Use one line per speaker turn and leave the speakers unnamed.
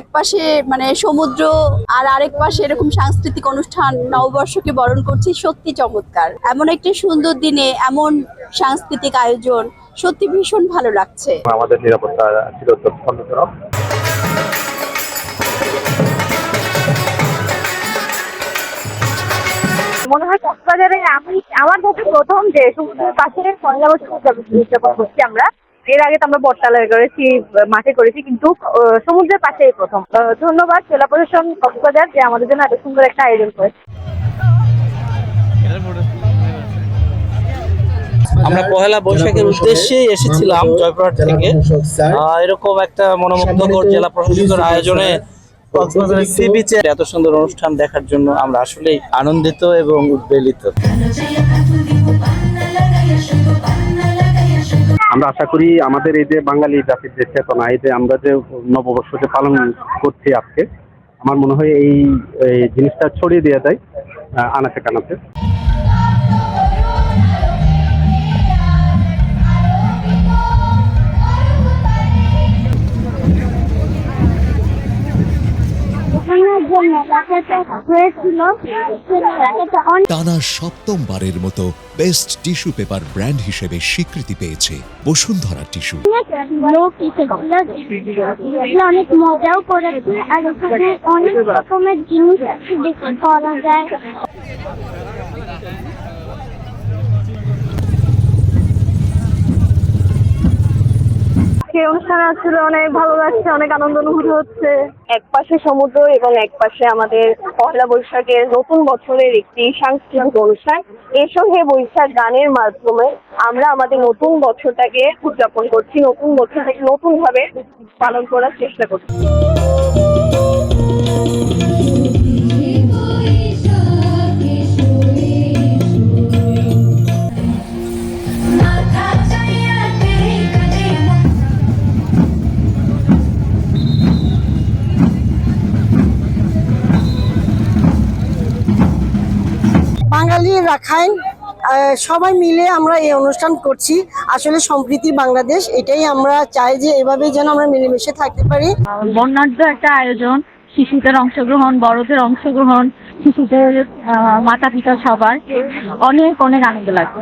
এক পাশে মানে সমুদ্র আর আরেক পাশে এরকম সাংস্কৃতিক অনুষ্ঠান নববর্ষকে বরণ করছি সত্যি চমৎকার। এমন একটি সুন্দর দিনে এমন সাংস্কৃতিক আয়োজন সত্যি ভীষণ ভালো লাগছে।
আমাদের নিরাপত্তা ছিল
মনে হয় কক্সবাজারে আমি আমার কাছে প্রথম যে সমুদ্রের পাশে পয়লা বছর উদযাপন উদযাপন করছি আমরা। এর আগে তো আমরা বটতলায় করেছি মাঠে করেছি কিন্তু সমুদ্রের পাশে প্রথম। আহ, ধন্যবাদ জেলা প্রশাসন কক্সবাজার যে আমাদের জন্য এত সুন্দর একটা আয়োজন করেছে।
আমরা পহেলা বৈশাখের উদ্দেশ্যে এসেছিলাম জয়পুরহাট থেকে। আহ, এরকম একটা মনোমুগ্ধকর জেলা প্রশাসনের আয়োজনে কক্সবাজারের সি বিচে এত সুন্দর অনুষ্ঠান দেখার জন্য আমরা আসলেই আনন্দিত এবং উদ্বেলিত।
আমরা আশা করি আমাদের এই যে বাঙালি জাতির যে চেতনা, এই যে আমরা যে নববর্ষ যে পালন করছি আজকে, আমার মনে হয় এই এই জিনিসটা ছড়িয়ে দেওয়া যায় আনাচে কানাচে।
টানা সপ্তমবারের মতো বেস্ট টিস্যু পেপার ব্র্যান্ড হিসেবে স্বীকৃতি পেয়েছে বসুন্ধরা টিস্যু
অনেক মজাও করেছে, আর ওখানে অনেক রকমের জিনিস যায়।
সেই অনুষ্ঠান আসলে অনেক ভালো লাগছে অনেক আনন্দ অনুভূত হচ্ছে। এক পাশে সমুদ্র এবং এক পাশে আমাদের পয়লা বৈশাখের নতুন বছরের একটি সাংস্কৃতিক অনুষ্ঠান। এর সঙ্গে বৈশাখ গানের মাধ্যমে আমরা আমাদের নতুন বছরটাকে উদযাপন করছি, নতুন বছরটাকে নতুন ভাবে পালন করার চেষ্টা করছি।
বাঙালি, রাখাইন সবাই মিলে আমরা এই অনুষ্ঠান করছি। আসলে সম্প্রীতি বাংলাদেশ, এটাই আমরা চাই যে এভাবে যেন আমরা মিলেমিশে থাকতে পারি।
বর্ণাঢ্য একটা আয়োজন, শিশুদের অংশগ্রহণ, বড়দের অংশগ্রহণ, শিশুদের মাতা পিতা সবার অনেক অনেক আনন্দ লাগবে।